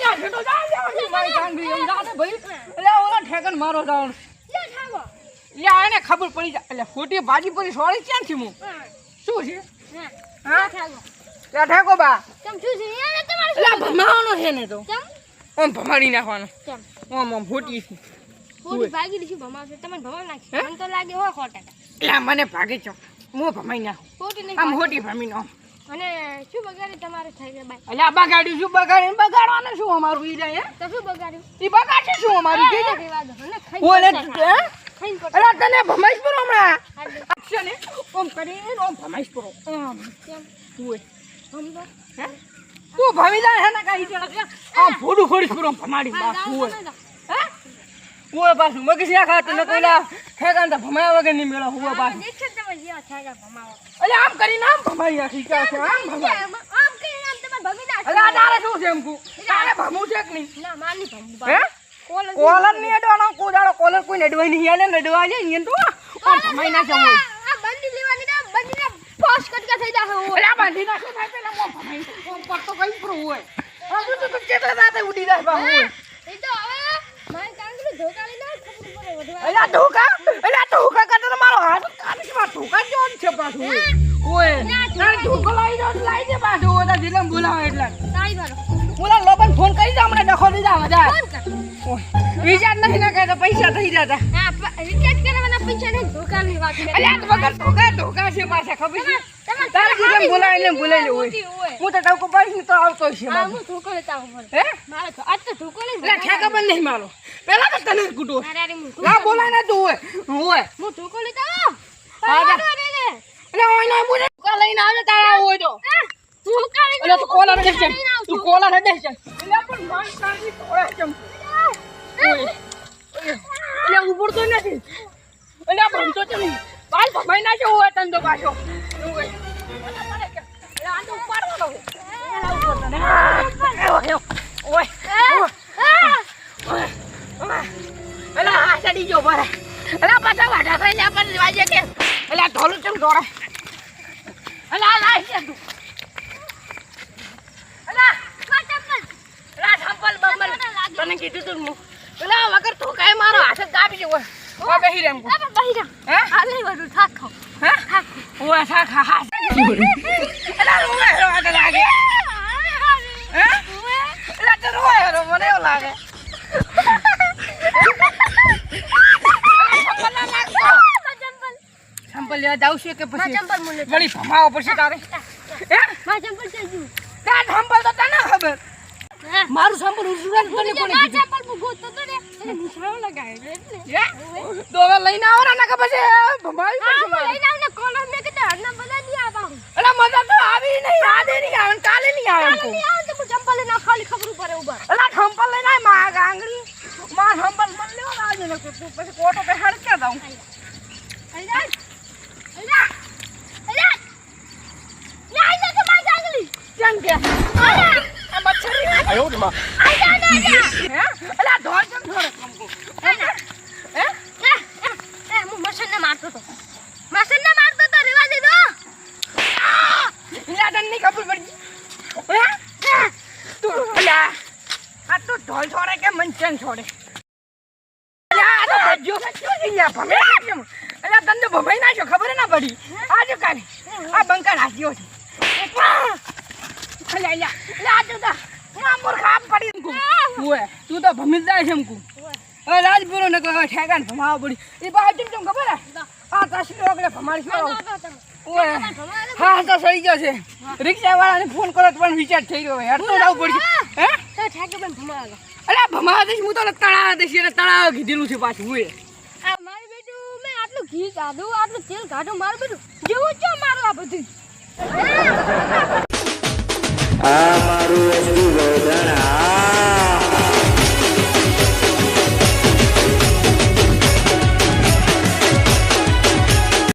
મારી કાંગરી એમ જા ને ભાઈ એટલે ઓલા ઠેકન મારો જાણ લે યા એને ખબર પડી જાય એટલે ખોટી ભાજી પડી સોળી ક્યાંથી હું શું છે હા ઠેકો બા કેમ શું છે એટલે ભમાવાનો છે ને તો આમ ભમાડી નાખવાનો આમ આમ છે ભાગી દીધી ભમાવશે તમે ભમાવ? નાખી મને તો લાગે હોય એટલે મને ભાગે છો હું ભમાઈ નાખું નહીં આમ. ખોટી ભમી નાખું અને શું બગાડી તમારે થઈ ગયા બાય એટલે આ બગાડ્યું શું? બગાડ્યું બગાડવાનું શું અમારું ઈ જાય તો શું બગાડ્યું? ઈ બગાડશે શું અમારું? કે ખાઈને ઓલે. અરે તને ભમાઈશ પર હમણાં. છે ને? ઓમ કરીને ઓમ ભમાઈશ પર. આમ. તું હમ સમજો. હે? તું ભમી જાય હે ને? કાઈ છે આમ ફોડું ફોડીશ પર ભમાડી બા તું. હે? ઓય પાછું મગજ ના ખાતું ન ઠેકાણ તો ભમાયા વગર નહીં મેળો હુવા હા, પાછું. અલે આમ કરીને આમ ભમાઈ નાખી કે છે? આમ ભમાઈ. આમ કરીને આમ તમે ભમી નાખી. અલે આ તારે શું છે એમ કુ તારે ભમું છે કે નહીં? ના, માર નહીં ભમું હે? કોલરની અડવાનો? કોડાળો કોલર કોઈ નડવાય નહીં આલે નડવા જાય ને તો આમ ભમાઈ ના હોય આ બંડી લેવાની ના બંડીને ફોસ કટકા થઈ હોય. અરે આ બાંધી નાખે થાય પેલા મોં ભમાઈ? કોમ પડતો કઈ પ્રો હોય? આ તો તો કેટલા દાતે ઉડી જાય બા હોય એ તો હવે મારે કાંગરી ધોકા લઈ લે ખબર પડે વધવા. અલે ધોકા? દે હમણાં ડખો બધા ફોન કર. વિચાર નથી ના તો પૈસા થઈ જતા. હા, રિચાર્જ કરવાના પૈસા નહીં, ધોકાની વાત. અલ્યા તો વગર ધોકા ધોકા છે પાછા ખબર છે? બોલાવીને બોલાવી લે હોય. હું તો પાડીશ ને તો આવતો છે હા, હું ધોકો લેતા આવું હે? મારે તો આજ તો ધોકો લઈને એટલે ઠેકા બંધ નહીં મારો. પેલા તો તને જ કૂટો ના બોલાય ના તું હોય. હોય. હું ધોકો લેતા આવું. હા, જા. પાડો રે રે. એટલે હોય ના બોલે. ધોકા લઈને આવે તારા હોય તો. આ, ધોકા લઈને તું કોલર દે છે. તું છું. કોલર દે છે. એટલે પણ મારી શાંતિ તોડે છે ઓય. એટલે તો નથી. એટલે ભણતો છે બાલ ભમાઈ ના છે હોય? તને તો પાછો તો તો એટલે પાછા વાઢા થઈને પણ વાજે કે. એટલે આ ઢોલું ચમ દોડે? આ લાય છે તું અલા આ ચપ્પલ. અલા બબલ. તને કીધું તું હું. પેલા વગર તું કાંઈ મારો હાથ જ દાબી જેવો ઓ બેહી રેમ આ પણ બહિરા. હે? આ લઈ બધું થાક ખાવ. હે? ઓ થાક ખા હા. અલા રોવે તો લાગે. હે? અલા તો રોવે રો મને એવું લાગે. સંપલ લેવા જાવ છે કે પછી ચંપલ મું. વળી ભમાવો પડશે તારે? હે? મારા ચંપલ. તાર તો તને ખબર. હા. મારું સંપલ ઉડું કોને કોને કીધું? ચંપલ મું ગોતતો તો ને, નિશાળો લગાવ્યો એટલે. હે લઈને આવો ને નકર પછી ભમાવી પડશે લઈને આવું ને કોલર મેં કીધું હરના બધા નહીં આવા હું. મજા તો આવી નહીં આજે નહીં આવે કાલે નહીં આવે કાલે નહીં આવે તો ચંપલ લઈને ખાલી ખબર પડે ઊભા. અલા ખંપલ લઈને આ માં ગાંગડી માં ખંપલ મન લેવો ને આજે નકર તું પછી કોટો પે હડ કે જાઉં? અલ્યા, અલ્યા, અલ્યા. ના જા તો માં ગાંગડી કેમ કે? આયો રે માં આઈ જા ને. હે અલા કેમ ધોળે કંકુ હે એ, એ, એ, હું મસનને મારતો તો. મસનને મારતો તો, રેવા દીધો. ઇલા તને નહીં ખબર પડી હે હે, તું અલા આ તો ઢોલ છોડે કે મંચન છોડે અલા આ તો બજ્યો છે ક્યો છે યા ભમે કેમ અલા તને ભમાઈ નાખ્યો ખબર ના પડી આજે કાને આ બંકા નાખ્યો છે અલા અલા અલા આ તો મૂર્ખા પડી કુ ઓય તું તો ભમી જાય છે એમ કુ હવે રાજપુરો ને કોઈ ઠેકાણ ભમાવા પડી. એ બહાર જેમ જેમ ખબર હે? આ તસવીર રોકડે ભમાડી શું તો, તો, તો. ઓય હા તો સહી ગયો છે. રિક્ષા વાળાને ફોન કરો તો પણ વિચાર થઈ ગયો યાર તો જવું પડશે. હે? તો ઠેકે પણ ભમાવા અરે ભમા દઈશ હું તો તળાવ દઈશ એટલે તળાવ કીધેલું છે પાછું ઓય આ મારી બેટું મેં આટલું ઘી કાઢું આટલું તેલ કાઢું મારું બધું જેવું છે મારું આ બધું. આ મારું